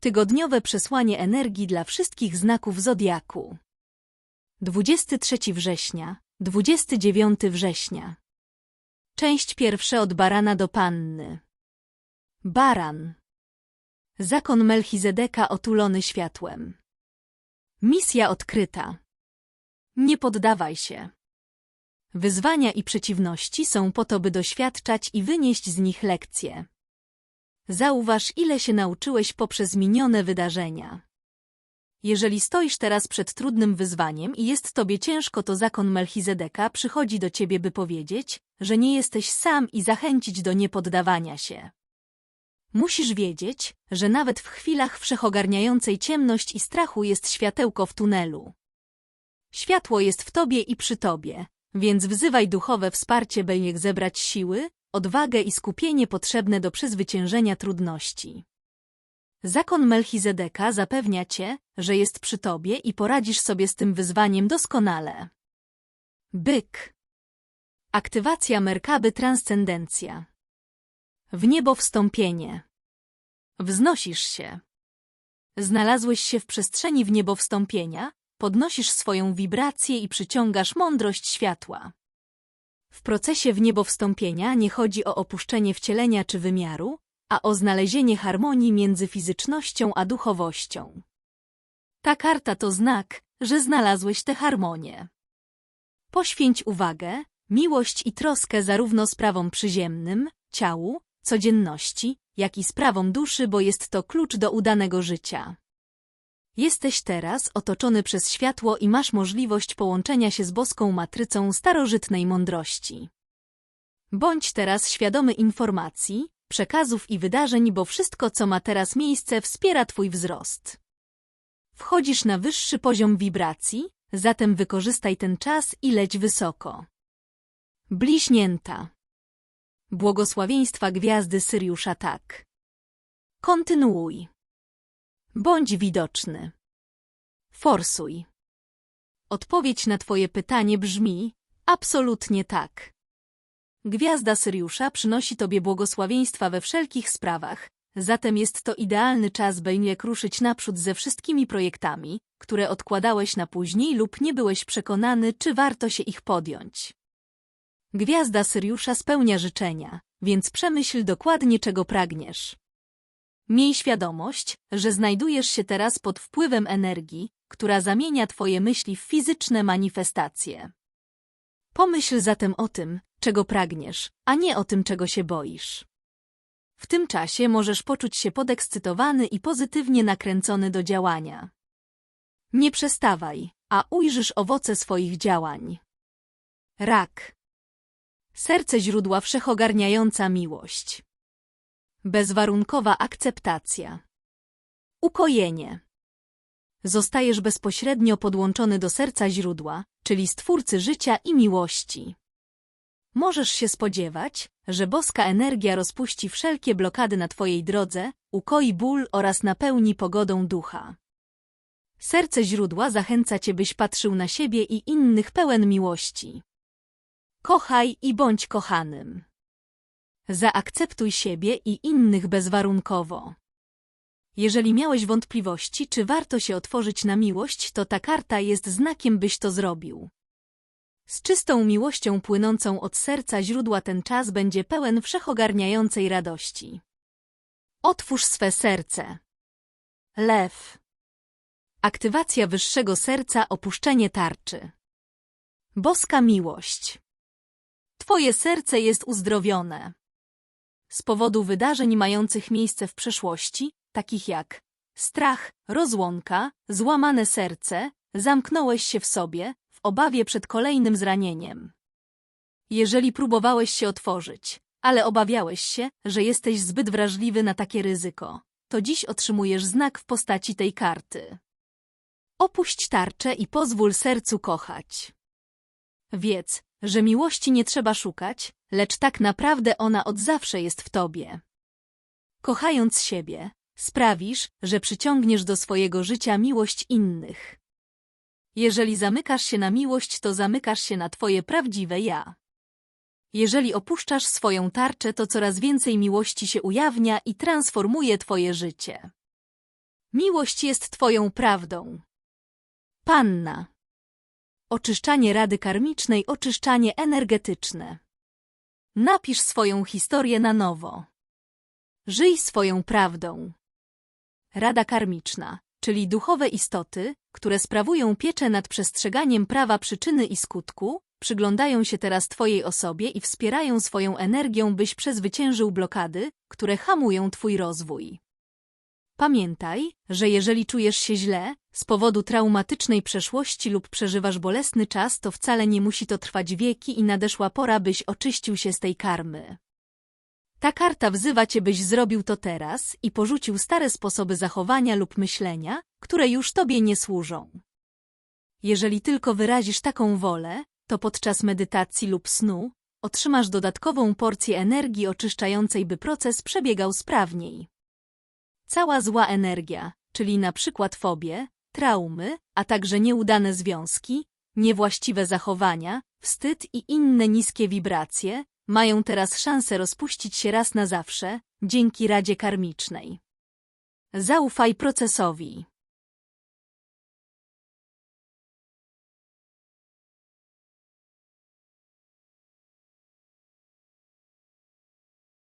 Tygodniowe przesłanie energii dla wszystkich znaków Zodiaku. 23 września, 29 września. Część pierwsza od barana do panny. Baran. Zakon Melchizedeka otulony światłem. Misja odkryta. Nie poddawaj się. Wyzwania i przeciwności są po to, by doświadczać i wynieść z nich lekcje. Zauważ, ile się nauczyłeś poprzez minione wydarzenia. Jeżeli stoisz teraz przed trudnym wyzwaniem i jest tobie ciężko, to zakon Melchizedeka przychodzi do ciebie, by powiedzieć, że nie jesteś sam i zachęcić do niepoddawania się. Musisz wiedzieć, że nawet w chwilach wszechogarniającej ciemność i strachu jest światełko w tunelu. Światło jest w tobie i przy tobie, więc wzywaj duchowe wsparcie, by niech zebrać siły, odwagę i skupienie potrzebne do przezwyciężenia trudności. Zakon Melchizedeka zapewnia cię, że jest przy tobie i poradzisz sobie z tym wyzwaniem doskonale. Byk. Aktywacja Merkaby Transcendencja. W niebo wstąpienie. Wznosisz się. Znalazłeś się w przestrzeni w niebo wstąpienia, podnosisz swoją wibrację i przyciągasz mądrość światła. W procesie w niebo wstąpienia nie chodzi o opuszczenie wcielenia czy wymiaru, a o znalezienie harmonii między fizycznością a duchowością. Ta karta to znak, że znalazłeś tę harmonię. Poświęć uwagę, miłość i troskę zarówno sprawom przyziemnym, ciału, codzienności, jak i sprawom duszy, bo jest to klucz do udanego życia. Jesteś teraz otoczony przez światło i masz możliwość połączenia się z boską matrycą starożytnej mądrości. Bądź teraz świadomy informacji, przekazów i wydarzeń, bo wszystko, co ma teraz miejsce, wspiera Twój wzrost. Wchodzisz na wyższy poziom wibracji, zatem wykorzystaj ten czas i leć wysoko. Bliźnięta. Błogosławieństwa gwiazdy Syriusza tak. Kontynuuj. Bądź widoczny. Forsuj. Odpowiedź na Twoje pytanie brzmi absolutnie tak. Gwiazda Syriusza przynosi Tobie błogosławieństwa we wszelkich sprawach, zatem jest to idealny czas, by nie ruszyć naprzód ze wszystkimi projektami, które odkładałeś na później lub nie byłeś przekonany, czy warto się ich podjąć. Gwiazda Syriusza spełnia życzenia, więc przemyśl dokładnie, czego pragniesz. Miej świadomość, że znajdujesz się teraz pod wpływem energii, która zamienia Twoje myśli w fizyczne manifestacje. Pomyśl zatem o tym, czego pragniesz, a nie o tym, czego się boisz. W tym czasie możesz poczuć się podekscytowany i pozytywnie nakręcony do działania. Nie przestawaj, a ujrzysz owoce swoich działań. Rak. Serce źródła wszechogarniająca miłość. Bezwarunkowa akceptacja. Ukojenie. Zostajesz bezpośrednio podłączony do serca źródła, czyli Stwórcy życia i miłości. Możesz się spodziewać, że boska energia rozpuści wszelkie blokady na Twojej drodze, ukoi ból oraz napełni pogodą ducha. Serce źródła zachęca Cię, byś patrzył na siebie i innych pełen miłości. Kochaj i bądź kochanym. Zaakceptuj siebie i innych bezwarunkowo. Jeżeli miałeś wątpliwości, czy warto się otworzyć na miłość, to ta karta jest znakiem, byś to zrobił. Z czystą miłością płynącą od serca źródła ten czas będzie pełen wszechogarniającej radości. Otwórz swe serce. Lew. Aktywacja wyższego serca, opuszczenie tarczy. Boska miłość. Twoje serce jest uzdrowione. Z powodu wydarzeń mających miejsce w przeszłości, takich jak strach, rozłąka, złamane serce, zamknąłeś się w sobie, w obawie przed kolejnym zranieniem. Jeżeli próbowałeś się otworzyć, ale obawiałeś się, że jesteś zbyt wrażliwy na takie ryzyko, to dziś otrzymujesz znak w postaci tej karty. Opuść tarczę i pozwól sercu kochać. Wiedz, że miłości nie trzeba szukać, lecz tak naprawdę ona od zawsze jest w tobie. Kochając siebie, sprawisz, że przyciągniesz do swojego życia miłość innych. Jeżeli zamykasz się na miłość, to zamykasz się na twoje prawdziwe ja. Jeżeli opuszczasz swoją tarczę, to coraz więcej miłości się ujawnia i transformuje twoje życie. Miłość jest twoją prawdą. Panna. Oczyszczanie rady karmicznej, oczyszczanie energetyczne. Napisz swoją historię na nowo. Żyj swoją prawdą. Rada karmiczna, czyli duchowe istoty, które sprawują pieczę nad przestrzeganiem prawa przyczyny i skutku, przyglądają się teraz Twojej osobie i wspierają swoją energią, byś przezwyciężył blokady, które hamują Twój rozwój. Pamiętaj, że jeżeli czujesz się źle, z powodu traumatycznej przeszłości lub przeżywasz bolesny czas, to wcale nie musi to trwać wieki i nadeszła pora, byś oczyścił się z tej karmy. Ta karta wzywa cię, byś zrobił to teraz i porzucił stare sposoby zachowania lub myślenia, które już tobie nie służą. Jeżeli tylko wyrazisz taką wolę, to podczas medytacji lub snu otrzymasz dodatkową porcję energii oczyszczającej, by proces przebiegał sprawniej. Cała zła energia, czyli na przykład fobie, traumy, a także nieudane związki, niewłaściwe zachowania, wstyd i inne niskie wibracje, mają teraz szansę rozpuścić się raz na zawsze dzięki Radzie Karmicznej. Zaufaj procesowi.